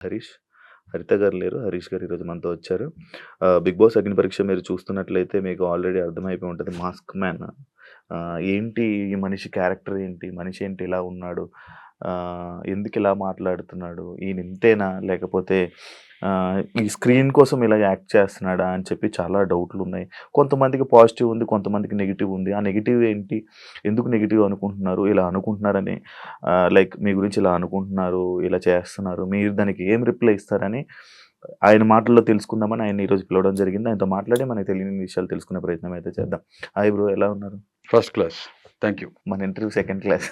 హరీష్. హరిత గారు లేరు. హరీష్ గారు ఈరోజు మనతో వచ్చారు. 'బిగ్ బాస్' అగ్ని పరీక్ష మీరు చూస్తున్నట్లయితే మీకు ఆల్రెడీ అర్థమైపోయి ఉంటుంది మాస్క్ మ్యాన్ ఏంటి ఈ మనిషి క్యారెక్టర్ ఏంటి? మనిషి ఏంటి ఇలా ఉన్నాడు? ఎందుకు ఇలా మాట్లాడుతున్నాడు? ఈయన ఇంతేనా? లేకపోతే ఈ స్క్రీన్ కోసం ఇలా యాక్ట్ చేస్తున్నాడా? అని చెప్పి చాలా డౌట్లున్నాయి. కొంతమందికి పాజిటివ్ ఉంది. కొంతమందికి నెగెటివ్ ఉంది. ఆ నెగెటివ్ ఏంటి? ఎందుకు నెగెటివ్ అనుకుంటున్నారు? ఇలా అనుకుంటున్నారని లైక్ మీ గురించి ఇలా అనుకుంటున్నారు. ఇలా చేస్తున్నారు. మీరు దానికి ఏం రిప్లై ఇస్తారని ఆయన మాటల్లో తెలుసుకుందామని ఆయన్ని ఈరోజు పిలవడం జరిగింది. ఆయనతో మాట్లాడి మనకు తెలియని విషయాలు తెలుసుకునే ప్రయత్నం అయితే చేద్దాం. హాయ్ బ్రో ఎలా ఉన్నారు? First class. Thank you. మన interview second class.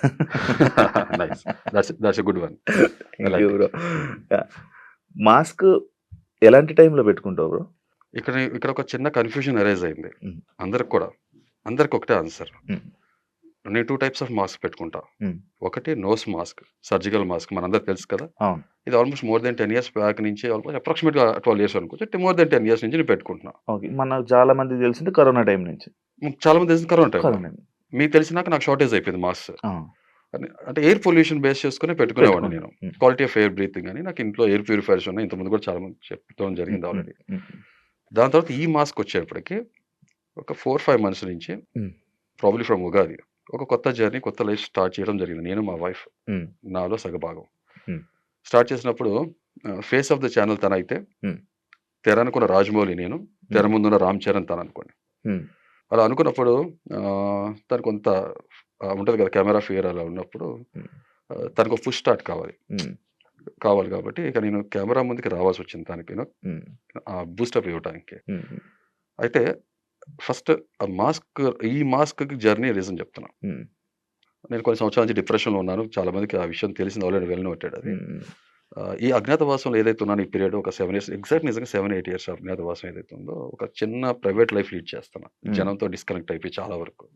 That's that's good one. Bro. Mask ఎలాంటి టైంలో పెట్టుకుంటావు బ్రో? ఇక్కడ ఇక్కడ ఒక చిన్న కన్‌ఫ్యూజన్ అరైజ్ అయింది. అందరికి కూడా. అందరికి ఒకటే ఆన్సర్. నేను 2 టైప్స్ ఆఫ్ మాస్క్ పెట్టుకుంటా. ఒకటి నోస్ మాస్క్. సర్జికల్ మాస్క్ మనందరికి తెలుసు కదా! అవును. ఇది almost more than 10 years back నుంచి ఆల్‌మోస్ట్ అప్రాక్సిమేట్‌గా 12 ఇయర్స్ అనుకోవచ్చు. మోర్ దెన్ 10 ఇయర్స్ నుంచి నేను పెట్టుకుంటున్నా. ఓకే. మనకు చాలా మందికి తెలిసింది కరోనా టైం నుంచి. చాలా మంది తెలిసింది కరోనా టైంలో. కరోనా. మీకు తెలిసినాక నాకు షార్టేజ్ అయిపోయింది మాస్క్స్. అంటే ఎయిర్ పొల్యూషన్ బేస్ చేసుకొని పెట్టుకునేవాడిని. నేను. క్వాలిటీ ఆఫ్ ఎయిర్ బ్రీతింగ్ అని నాకు ఇంట్లో ఎయిర్ ప్యూరిఫైయర్స్ ఉన్నాయి. ఇంతకుముందు కూడా చాలా మంది చెప్పడం. జరిగింది. ఆల్రెడీ. దాని తర్వాత ఈ మాస్క్ వచ్చేప్పటికి ఒక 4, 5 మంత్స్ నుంచి హ్మ్. ప్రాబబ్లీ ఫ్రమ్ ఉగాది ఒక కొత్త జర్నీ, కొత్త లైఫ్ స్టార్ట్ చేయడం జరిగింది. నేను మా వైఫ్. నాలో సగభాగం. స్టార్ట్ చేసినప్పుడు ఫేస్ ఆఫ్ ద ఛానెల్ తనైతే హ్మ్. తెర అనుకున్న రాజమౌళి నేను. తెర. ముందున్న రామ్ చరణ్ తననుకోండి. హ్మ్. అలా అనుకున్నప్పుడు తను కొంత ఉంటది కదా! కెమెరా ఫియర్ అలా ఉన్నప్పుడు తనకు పుష్ స్టార్ట్ కావాలి. కావాలి కాబట్టి ఇక నేను కెమెరా ముందుకి రావాల్సొచ్చింది తనకి. యూ నో హ్మ్. ఆహ్, బూస్టప్. హ్మ్. అయితే ఫస్ట్ ఆ మాస్క్ ఈ మాస్క్‌కి జర్నీ రీజన్ చెప్తున్నా. నేను కొన్ని సంవత్సరాల నుంచి డిప్రెషన్‌లో ఉన్నాను. చాలా మందికి ఆ విషయం తెలిసింది ఆల్రెడీ వెల్ నోటెడ్ అది. ఈ అజ్ఞాతవాసంలో ఏదైతే ఉన్నానో ఈ పీరియడ్ ఒక 7 ఇయర్స్ ఎగ్జాక్ట్ నిజంగా 7, 8 ఇయర్స్ అజ్ఞాతవాసం ఏదైతే ఉందో ఒక చిన్న ప్రైవేట్ లైఫ్ లీడ్ చేస్తున్నా. హ్మ్. జనంతో డిస్కనెక్ట్ అయిపోయి చాలా వరకు.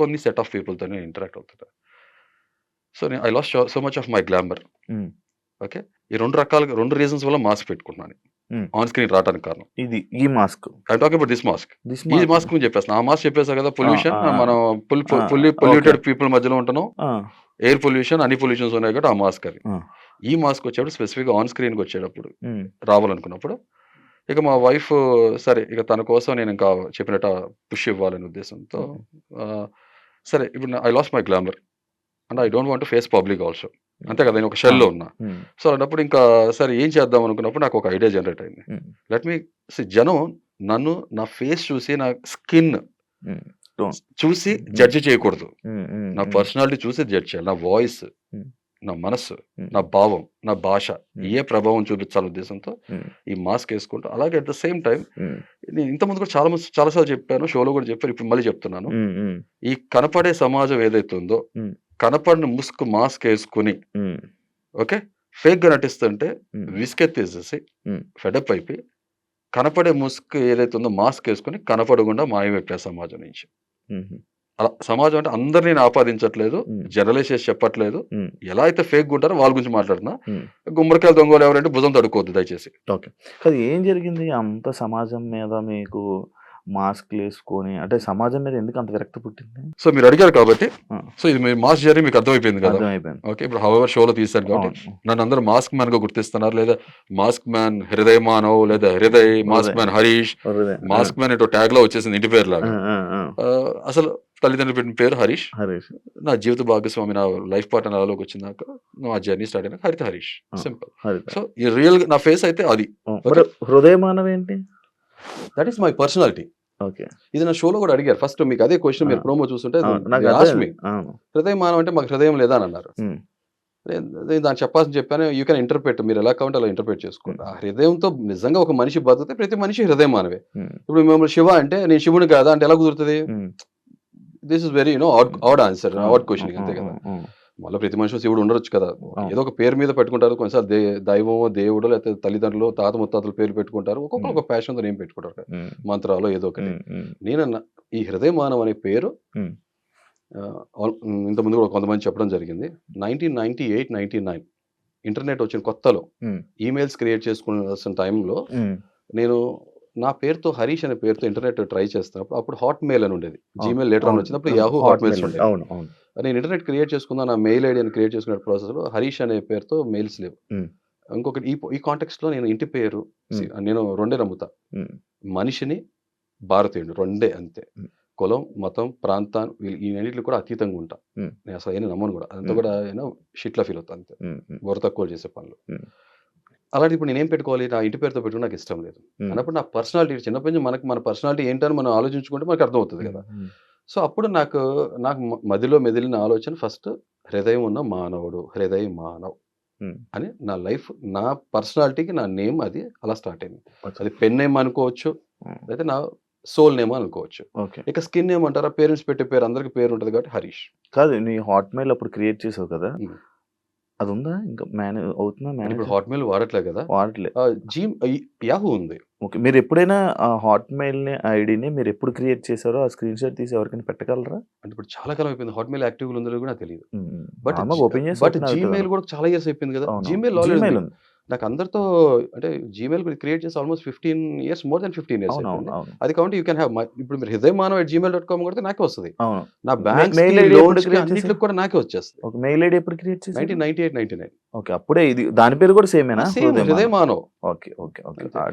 కొన్ని సెట్ ఆఫ్ పీపుల్‌తోనే ఇంటరాక్ట్ అవుతుంటా. సో, నేను I lost so much of my glamour. Okay. ఈ 2 రకాలుగా 2 రీజన్స్ వల్ల మాస్క్ పెట్టుకుంటున్నాను. హ్మ్. ఆన్ స్క్రీన్ రావటానికి కారణం. ఇది ఈ mask. I talking about this mask. ఈ మాస్క్. గురించి చెప్పేస్తున్నా. ఆ మాస్క్ చెప్పేసా కదా! పొల్యూషన్! మనం ఆ! Fully okay. పొల్యూటెడ్ పీపుల్ మధ్యలో ఉంటున్నాం. ఆ! ఎయిర్ పొల్యూషన్ అన్ని పొల్యూషన్స్ ఉన్నాయి కాబట్టి ఆ మాస్క్ అది. ఈ మాస్క్ వచ్చేటప్పుడు స్పెసిఫిక్‌గా ఆన్ స్క్రీన్‌కి వచ్చేటప్పుడు హ్మ్. రావాలనుకున్నప్పుడు ఇక మా వైఫ్ సరే ఇక తన కోసం నేను ఇంకా చెప్పినట్టు పుష్ ఇవ్వాలనే ఉద్దేశంతో. ఆహ్, సరే ఇప్పుడు I lost my glamour. And I don't want to face public also. అంతే కదా! నేను ఒక! షెల్‌లో ఉన్నా. హ్మ్. సో, అలాంటప్పుడు ఇంకా సరే ఏం చేద్దాం అనుకున్నప్పుడు నాకు ఒక ఐడియా జనరేట్ అయింది. లెట్ మీ సీ జనం నన్ను నా ఫేస్ చూసి నా స్కిన్. టోన్. చూసి. జడ్జ్ చేయకూడదు. నా. పర్సనాలిటీ చూసి జడ్జ్ చేయాలి. నా వాయిస్. నా మనస్సు. నా భావం, నా భాష. ఏ ప్రభావం చూపించాలనే ఉద్దేశంతో. ఈ మాస్క్ ఏసుకుంటూ అలాగే అట్ ద సేమ్ హ్మ్. నేను ఇంతకుముందు కూడా చాలా మంది చాలా సార్లు చెప్పాను. షోలో కూడా చెప్పాను. ఇప్పుడు మళ్ళీ చెప్తున్నాను. ఈ కనపడే సమాజం ఏదైతే ఉందో. కనపడని ముసుగు మాస్క్ ఏసుకొని హ్మ్. ఓకే. ఫేక్‌గా నటిస్తుంటే హ్మ్. విసుగెత్తేసేసి హ్మ్. ఫెడప్ అయిపోయి కనపడే ముసుగు ఏదైతే ఉందో మాస్క్ ఏసుకొని కనపడకుండా మాయమైపోయా సమాజం నుంచి. అలా సమాజం అంటే అందరిని నేను ఆపాదించట్లేదు. జనరలైజ్ చేసి చెప్పట్లేదు. ఎలా అయితే ఫేక్‌గా ఉంటారో వాళ్ళ గురించి మాట్లాడుతున్నా. హ్మ్. గుమ్మడికాయల దొంగోళ్ళు ఎవరంటే భుజం తడుక్కోవద్దు దయచేసి. ఓకే. కాదు ఏం జరిగింది? అంత సమాజం మీద మీకు మాస్క్‌లేసుకొని అంటే సమాజం మీద ఎందుకు అంత విరక్తి పుట్టింది? సో, మీరు అడిగారు కాబట్టి! సో, ఇది మీ మాస్ జర్నీ మీకు అర్థమైపోయింది కదా! అర్థమైపోయింది. ఓకే. ఇప్పుడు హౌఎవర్ షోలో తీశాను కాబట్టి. నన్ను అందరూ మాస్క్ మ్యాన్‌గా గుర్తిస్తున్నారు. లేదా మాస్క్ మ్యాన్ హృదయ మానవ్ లేదా Hriday, mask. Man Harish! Mask man ఏంటో ట్యాగ్‌లో వచ్చేసింది ఇంటి! ఆ! ఆహ్, అసలు తల్లిదండ్రులు పెట్టిన పేరు హరీష్. హరీష్. నా జీవిత భాగస్వామి నా లైఫ్ పార్ట్‌నర్ నాలోకి వచ్చినాక నా జర్నీ స్టార్ట్ అయినాక హరిత హరీష్. సింపుల్. సో, ఈ రియల్‌గా నా ఫేస్ అయితే అది. హృదయమానవ ఏంటి? That is my personality. Okay. ఇది నా షోలో కూడా అడిగారు. ఫస్ట్ మీకు అదే ఆ! మీరు ప్రోమో. అవును. హృదయం మానవ అంటే మాకు హృదయం లేదా అని అన్నారు. హ్మ్. నేను నేను దానికి చెప్పాల్సింది చెప్పాను. యూ కెన్ ఇంటర్ప్రెట్ మీరు ఎలా కావాలంటే అలా ఇంటర్ప్రెట్ చేసుకోండి. ఆ హృదయంతో నిజంగా ఒక మనిషి బతికితే ప్రతి మనిషి హృదయం మానవే. ఇప్పుడు మిమ్మల్ని శివ అంటే నేను శివుని కాదా అంటే ఎలా కుదురుతది? This is very you know odd. Odd answer. Odd. Questioning అంతే. కదా! మళ్ళా ప్రతి మనిషిలో శివుడు ఉండొచ్చు కదా! ఏదో ఒక పేరు మీద పెట్టుకుంటారు. కొన్నిసార్లు దే దైవమో, దేవుడో లేకపోతే తల్లిదండ్రులో, తాత ముత్తాతల పేర్లు పెట్టుకుంటారు. ఒక్కొక్కరు. ఒక ప్యాషన్‌తో నేమ్ పెట్టుకుంటారు కదా! మంత్రాలో ఏదో ఒకటి. హ్మ్. హ్మ్. నేను న ఈ హృదయ మానవ్ అనే పేరు. ఇంతకుముందు కూడా కొంతమంది చెప్పడం జరిగింది. 1998, 99 ఇంటర్నెట్ వచ్చిన కొత్తలో. ఈమెయిల్స్ క్రియేట్ చేసుకునేసిన టైంలో. నేను నా పేరుతో హరీష్ అనే పేరుతో ఇంటర్నెట్ ట్రై చేస్తున్నప్పుడు అప్పుడు హాట్ మెయిల్ అని ఉండేది. Gmail later. అప్పుడు అవును. Yahoo Hotmails. అవును. నేను ఇంటర్నెట్ క్రియేట్ చేసుకుందాం నా మెయిల్ ఐడీని క్రియేట్ చేసుకునే ప్రాసెస్‌లో హరీష్ అనే పేరుతో మెయిల్స్ లేవు. ఇంకొకటి ఈ ఈ కాంటెక్స్‌లో నేను ఇంటి పేరు. నేను రెండే నమ్ముతా. మనిషిని, భారతీయుడిని రెండే అంతే. కులం, మతం, ప్రాంతం వీళ్ళు ఈవన్నిటికి కూడా అతీతంగా ఉంటా. నేను అసలు అయన్నీ నమ్మను కూడా. అదంతా. కూడా యూ నో షిట్‌లా ఫీల్ అవుతా అంతే. బుర్ర తక్కువోళ్ళు చేసే పనులు. హ్మ్. అలాంటిది ఇప్పుడు నేనేం పెట్టుకోవాలి? నా ఇంటి పేరుతో పెట్టుకోవడం నాకు ఇష్టం లేదు. అన్నప్పుడు నా పర్సనాలిటీ చిన్నప్పటి నుంచి మనకు మన పర్సనాలిటీ ఏంటని మనం ఆలోచించుకుంటే మనకు అర్థమవుతది. కదా! సో, అప్పుడు నాకు నాకు మదిలో మెదిలిన ఆలోచన ఫస్ట్ హృదయం ఉన్న మానవుడు. హృదయ మానవ్. అని నా లైఫ్ నా పర్సనాలిటీకి నా నేమ్ అది అలా స్టార్ట్ అయింది. అది పెన్ నేమ్ అనుకోవచ్చు. లేతే నా సోల్ నేమ్ అనుకోవచ్చు. ఓకే. ఇక స్కిన్ నేమ్ అంటారా? పేరెంట్స్ పెట్టే పేరు అందరికి పేరు ఉంటది కాబట్టి హరీష్. కాదు నీ హాట్‌మెయిల్ అప్పుడు క్రియేట్ చేసావు కదా! హ్మ్. అదుందా? ఇంకా మేనే అవుతుందా అంటే ఇప్పుడు మేనేజ్? హాట్‌మెయిల్ వాడట్లే కదా! వాడట్లే. ఆహ్, జీ యాహూ ఉంది. ఓకే. మీరెప్పుడైనా ఆ హాట్‌మెయిల్‌ని ఐడీని మీరెప్పుడు క్రియేట్ చేసారో ఆ స్క్రీన్‌షాట్ తీసి ఎవరికైనా పెట్టగలరా? అంటే ఇప్పుడు చాలా కాలం అయిపోయింది. హాట్‌మెయిల్ యాక్టివ్‌లో ఉందో లేదో కూడా. హ్మ్. బట్ ఓపెన్ చేసి బట్ జీమెయిల్. కూడా చాలా ఇయర్స్ అయిపోయింది కదా! జీమెయిల్ ఆల్రెడీ జీమెయిల్ ఉంది. నాకు అందరితో అంటే జీమెయిల్ క్రియేట్ చేసి almost 15 years more than 15 years. అది కావాలంటే యూ కెన్ మై ఇప్పుడు మీరు హృదయమానవ్@gmail.com కొడితే నాకే వస్తది. నా మె బ్యాంక్స్‌కి, మెయిల్ ఐడీ కూడా నాకే వచ్చేస్తది. ఓకే. మెయిల్ ఐడీ ఎప్పుడు క్రియేట్ చేసారు? 1998, 99 ఓకే. అప్పుడే ఇది దాని పేరు కూడా! సేమేనా? Same Hridaya Hridaya Manav. Manav. Okay. Okay. Okay. ఆ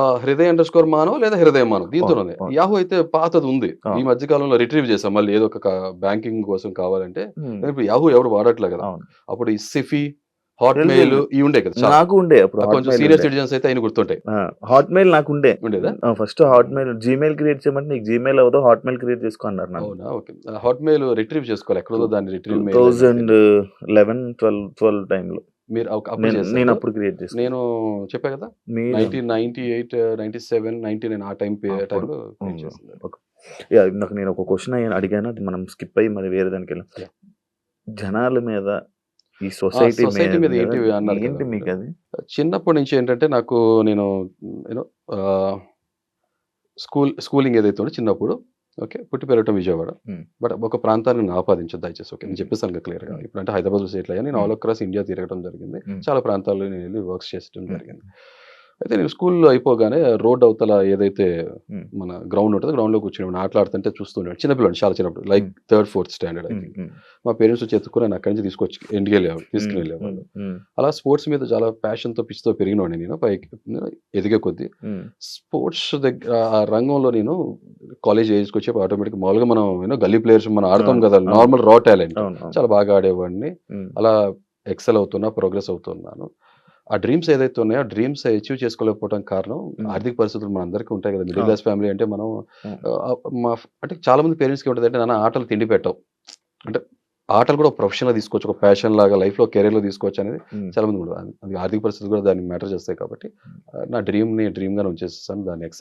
ఆహ్, హృదయ అండర్‌స్కోర్ మానవ్ లేదా హృదయ మానవ్ దీంతోనే. యాహూ అయితే పాతది ఉంది. ఈ. మధ్య కాలంలో రిట్రీవ్ చేశాం. మళ్ళీ ఏదో ఒక బ్యాంకింగ్ కోసం కావాలంటే. ఇప్పుడు యాహూ ఎవరు వాడట్లే కదా! అప్పుడు ఈ సిఫీ, హాట్‌మెయిల్. ఇవి ఉండేవి కదా! నాకు ఉండే అప్పుడు ఆ కొంచెం సీనియర్ ఉండే. సిటిజన్స్ అయితే అయన్నీ గుర్తుంటాయి. ఆ! హాట్‌మెయిల్ నాకుండే. ఉండేదా? ఆ! ఫస్ట్ హాట్‌మెయిల్ జీమెయిల్ క్రియేట్ చేయమంటే నీకు జీమెయిల్ అవ్వదు. హాట్‌మెయిల్ క్రియేట్ చేసుకో అన్నారు. అవునా? ఓకే. ఆ హాట్‌మెయిల్ రిట్రీవ్ చేసుకోవాలి. టూ ఎక్కడుందో దాన్ని రిట్రీవ్ తెలీదు. 2011, 12, 12 టైంలో. మీరు అప్పుడు నేను. నేనప్పుడు క్రియేట్ చేసుకున్నా. నేను చెప్పా కదా! మీరు 1998, 97, 99 ఆ టైం పే అప్పుడు టైంలో క్రియేట్ హ్మ్. చేసింది. ఓకే. యాహ్! ఇందాక నేను ఒక అయి అడిగాను. అది మనం స్కిప్ అయ్యి మరి వేరే దానికెళ్ళాం. యాహ్! జనాల మీద ఈ! సొసైటీ సొసైటీ మీద ఏంటి అన్నారు ఏంటి మీరు. మీకది? చిన్నప్పటి నుంచి ఏంటంటే నాకు నేను యూనో స్కూల్ స్కూలింగ్ ఏదైతే చిన్నప్పుడు ఓకే. పుట్టి పెరగటం విజయవాడ. బట్ ఒక ప్రాంతాన్ని నేను ఆపాదించదు దయచేసి ఓకే. నేను. చెప్పేసాను కదా క్లియర్‌గా. హ్మ్. ఇప్పుడంటే హైదరాబాద్‌లో సెటిల్ అయ్యాను. నేను. ఆల్ అక్రాస్ ఇండియా తిరగడం జరిగింది. చాలా ప్రాంతాల్లో నేను వెళ్ళి వర్క్స్ చేసడం. జరిగింది. అయితే నేను స్కూల్‌లో అయిపోగానే రోడ్ అవతల ఏదైతే. మన గ్రౌండ్ ఉంటదో గ్రౌండ్‌లో కూర్చునేవాడిని. ఆటలాడుతుంటే చూస్తుండేవాడిని. చిన్న పిల్లోడిని చాలా చిన్నప్పుడు. Like. Third, fourth standard I. Think. మా పేరెంట్స్ వచ్చి ఎత్తుకొని నన్ను అక్కడి నుంచి తీసుకొచ్చి ఇంటికెళ్ళేవాళ్ళు. హ్మ్. తీసుకొని. వెళ్ళేవాళ్ళు. అలా స్పోర్ట్స్ మీద చాలా ప్యాషన్‌తో, పిచ్చితో పెరిగినోడిని నేను. పైకి ఎదిగే కొద్దీ. స్పోర్ట్స్ దగ్గర ఆ రంగంలో నేను కాలేజ్ ఏజ్‌కి ఆటోమేటిక్‌గా మామూలుగా మనం యూనో గల్లీ ప్లేయర్స్ మనం ఆడతాం. కదా! నార్మల్ రా టాలెంట్. చాలా బాగా ఆడేవాడిని. అలా ఎక్సెల్ అవుతున్నా, ప్రోగ్రెస్ అవుతున్నాను. ఆ డ్రీమ్స్ ఏదైతే ఉన్నాయో ఆ డ్రీమ్స్ అచీవ్ చేసుకోలేకపోవడం కారణం. ఆర్థిక పరిస్థితులు మనందరికీ ఉంటాయి కదా! మిడిల్. క్లాస్ ఫ్యామిలీ అంటే మనం మా అంటే చాలా మంది పేరెంట్స్‌కి ఏముంటదంటే నాన్న ఆటలు తిండి పెట్టవు. అంటే ఆటలు కూడా ఒక ప్రొఫెషన్‌లా తీసుకోవచ్చు. ఒక ప్యాషన్ లాగా లైఫ్‌లో కెరియర్‌లో తీసుకోవచ్చు అనేది. చాలా మందికి ఉండదు. అది ఆర్థిక పరిస్థితులు కూడా దాన్ని మ్యాటర్ చేస్తాయి కాబట్టి నా డ్రీమ్‌ని డ్రీమ్‌గానే ఉంచేసేసాను. దాన్ని ఎక్సెల్